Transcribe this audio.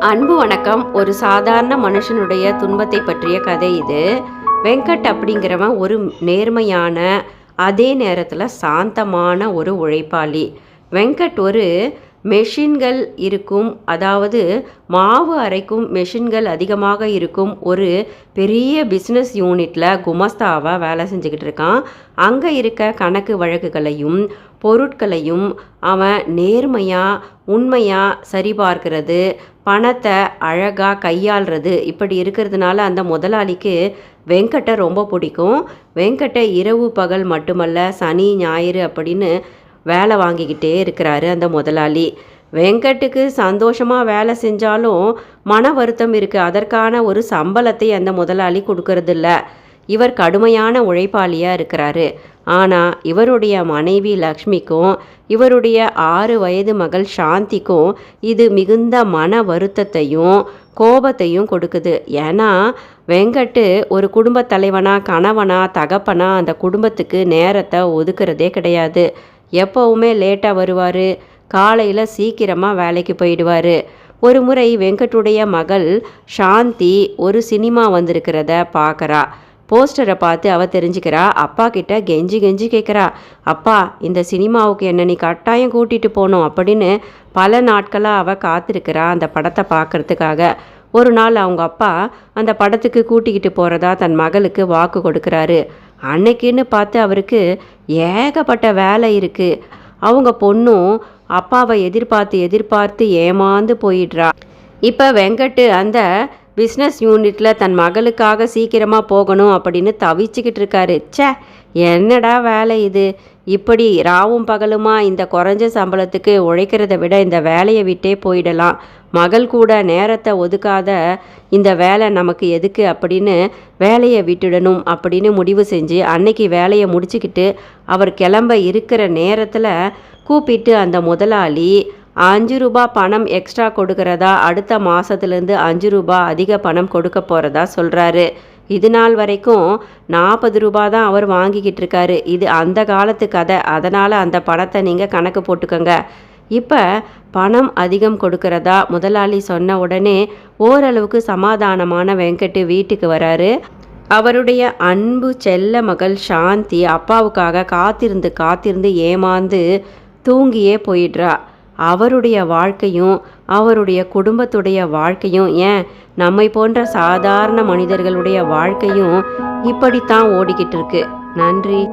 அன்பு வணக்கம். ஒரு சாதாரண மனுஷனுடைய துன்பத்தை பற்றிய கதை இது. வெங்கட் அப்படிங்கிறவன் ஒரு நேர்மையான அதே நேரத்தில் சாந்தமான ஒரு உழைப்பாளி. வெங்கட் ஒரு மெஷின்கள் இருக்கும் அதாவது மாவு அரைக்கும் மெஷின்கள் அதிகமாக இருக்கும் ஒரு பெரிய பிஸ்னஸ் யூனிட்டில் குமஸ்தாவாக வேலை செஞ்சுக்கிட்டு இருக்கான். அங்கே இருக்க கணக்கு வழக்குகளையும் பொருட்களையும் அவன் நேர்மையாக உண்மையாக சரிபார்க்கிறது பணத்தை அழகாக கையாள்றது இப்படி இருக்கிறதுனால அந்த முதலாளிக்கு வெங்கட்டை ரொம்ப பிடிக்கும். வெங்கட்டை இரவு பகல் மட்டுமல்ல சனி ஞாயிறு அப்படின்னு வேலை வாங்கிக்கிட்டே இருக்கிறாரு அந்த முதலாளி. வெங்கட்டுக்கு சந்தோஷமாக வேலை செஞ்சாலும் மன வருத்தம் இருக்குது அதற்கான ஒரு சம்பளத்தை அந்த முதலாளி கொடுக்கறதில்ல. இவர் கடுமையான உழைப்பாளியாக இருக்கிறாரு. ஆனால் இவருடைய மனைவி லக்ஷ்மிக்கும் இவருடைய ஆறு வயது மகள் சாந்திக்கும் இது மிகுந்த மன வருத்தத்தையும் கோபத்தையும் கொடுக்குது. ஏன்னா வெங்கட்டு ஒரு குடும்பத் தலைவனா கணவனா தகப்பனா அந்த குடும்பத்துக்கு நேரத்தை ஒதுக்குறதே கிடையாது. எப்போவுமே லேட்டாக வருவார். காலையில் சீக்கிரமாக வேலைக்கு போயிடுவார். ஒரு முறை வெங்கட்டுடைய மகள் சாந்தி ஒரு சினிமா வந்திருக்கிறத பார்க்குறா போஸ்டரை பார்த்து அவ தெரிஞ்சுக்கிறா அப்பா கிட்ட கெஞ்சி கெஞ்சி கேட்குறா அப்பா இந்த சினிமாவுக்கு என்ன நீ கட்டாயம் கூட்டிகிட்டு போகணும் அப்படின்னு பல நாட்களாக அவள் காத்திருக்கிறா அந்த படத்தை பார்க்கறதுக்காக ஒரு நாள் அவங்க அப்பா அந்த படத்துக்கு கூட்டிக்கிட்டு போகிறதா தன் மகளுக்கு வாக்கு கொடுக்குறாரு. அன்னைக்குன்னு பார்த்து அவருக்கு ஏகப்பட்ட வேலை இருக்குது அவங்க பொண்ணும் அப்பாவை எதிர்பார்த்து எதிர்பார்த்து ஏமாந்து போயிடுறா. இப்போ வெங்கட்டு அந்த பிஸ்னஸ் யூனிட்டில் தன் மகளுக்காக சீக்கிரமாக போகணும் அப்படின்னு தவிச்சுக்கிட்டு இருக்காரு. ச்சே என்னடா வேலை இது? இப்படி ராவும் பகலுமா இந்த குறைஞ்ச சம்பளத்துக்கு உழைக்கிறத விட இந்த வேலையை விட்டே போயிடலாம். மகள் கூட நேரத்தை ஒதுக்காத இந்த வேலை நமக்கு எதுக்கு அப்படின்னு வேலையை விட்டுடணும் அப்படின்னு முடிவு செஞ்சு அன்னைக்கு வேலையை முடிச்சுக்கிட்டு அவர் கிளம்ப இருக்கிற நேரத்தில் கூப்பிட்டு அந்த முதலாளி அஞ்சு ரூபா பணம் எக்ஸ்ட்ரா கொடுக்கறதா? அடுத்த மாதத்துலேருந்து அஞ்சு ரூபா அதிக பணம் கொடுக்க போகிறதா சொல்கிறாரு இது நாள் வரைக்கும் நாற்பது ரூபா தான் அவர் வாங்கிக்கிட்டு இருக்காரு. இது அந்த காலத்து கதை. அதனால் அந்த பணத்தை நீங்கள் கணக்கு போட்டுக்கோங்க. இப்போ பணம் அதிகம் கொடுக்கறதா? முதலாளி சொன்ன உடனே ஓரளவுக்கு சமாதானமான வெங்கட்டு வீட்டுக்கு வராரு. அவருடைய அன்பு செல்ல மகள் சாந்தி அப்பாவுக்காக காத்திருந்து காத்திருந்து ஏமாந்து தூங்கியே போயிடுறா. அவருடைய வாழ்க்கையும் அவருடைய குடும்பத்துடைய வாழ்க்கையும் ஏன்? நம்மை போன்ற சாதாரண மனிதர்களுடைய வாழ்க்கையும் இப்படித்தான் ஓடிக்கிட்டு இருக்கு. நன்றி.